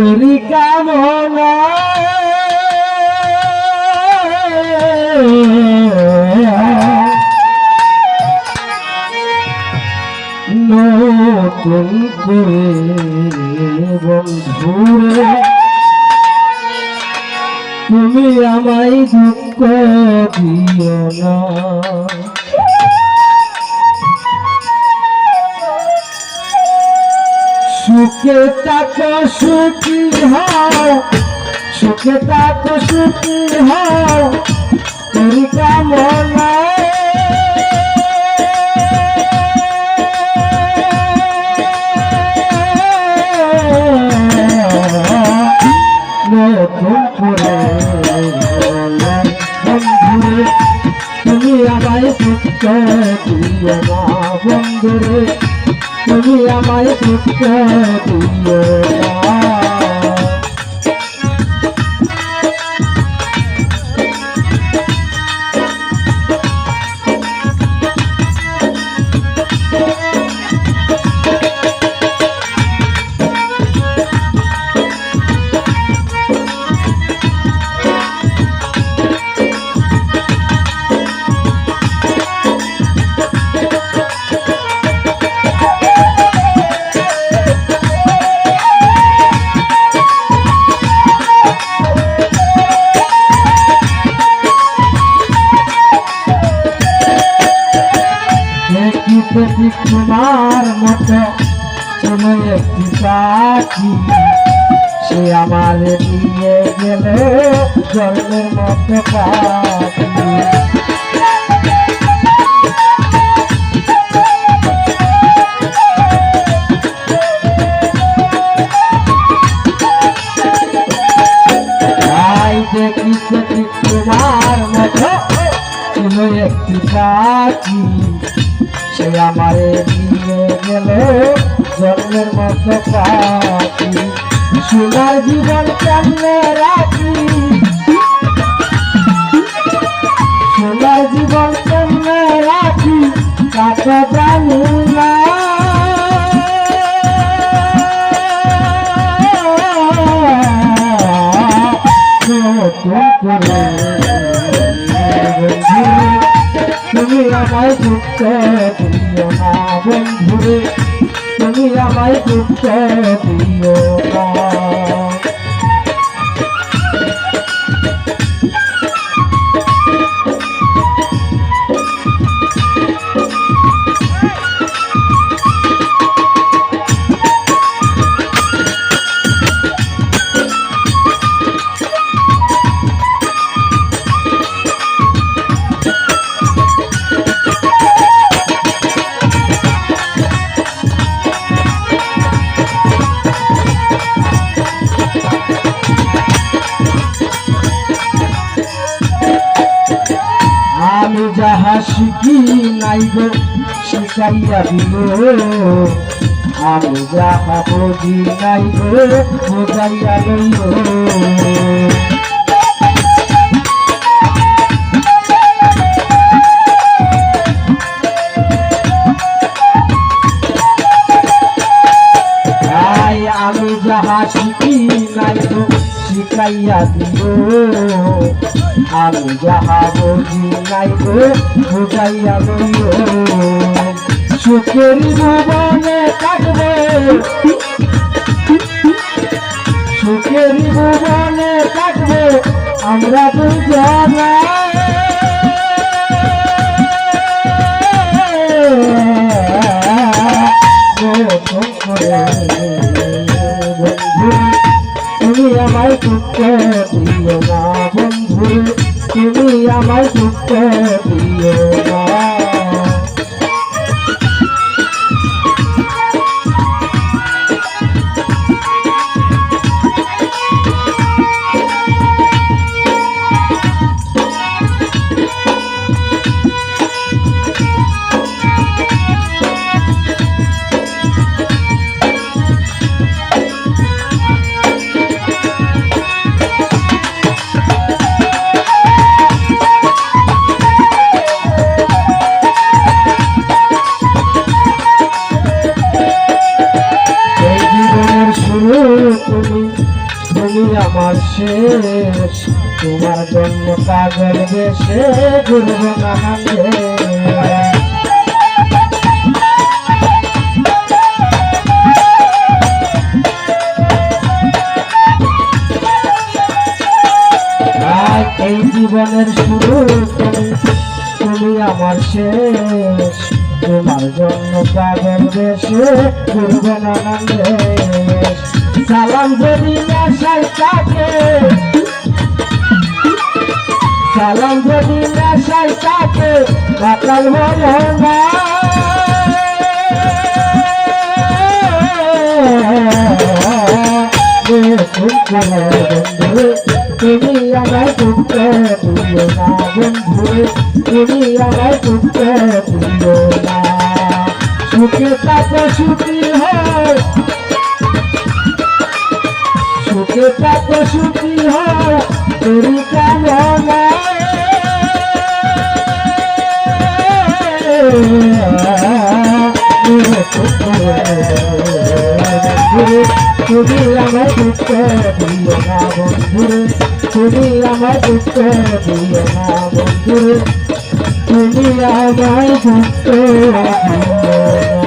করি কামনা নতুন করে তুমি আমায় দুঃখ দিও না। সুখে তাকো সুখী হও। সুখে তাকো সুখী হও। করি কামনা তুমি আমায় বন্ধুরে। তুমি আমায় দুঃখ দিও। না একটি পাখি। সে আমার নিয়ে গেল জন্মের মতো পাখি। তোমার মতো কোনো একটি পাখি। সে আমারে নিয়ে পাখি সোনার জীবন কেমনে রাখি সোনার জীবন কেমনে রাখি কাটা জানি না নতুন করে বন্ধু তুমি আমায় বন্ধুরে আমায় দুঃখ দিও না। শিখি নাই গো শিখাইয়া দিব আমি যাহা বুঝি নাই গো বোঝাইয়া আমি যাহা বুঝি নাই গো বুঝাইয়া লইল সুখের ভুবনে থাকবে সুখের ভুবনে থাকবে আমরা করে বন্ধু তুমি আমায় দুঃখ দিও না। তুমি আমায় দুঃখ শেষ তোমার জন্য পাগল বেশে ঘুরব নানান। এই জীবনের শুরু তুমি তুমি আমার শেষ তোমার জন্য পাগল বেশে ঘুরব নানান দেশ। যদি নেশায় সালাম যদি নেশায় থাকে সকাল হলো না তুমি আমার দুঃখ দিও না বন্ধু সুখে তাকে সুখী হয় তাকে সুখী হয়, তোরি কামনা তুমি আমার দুঃখ দিও না বন্ধুরে তুমি আমার দুঃখ দিও না বন্ধুরে তুমি আমার দুঃখ দিও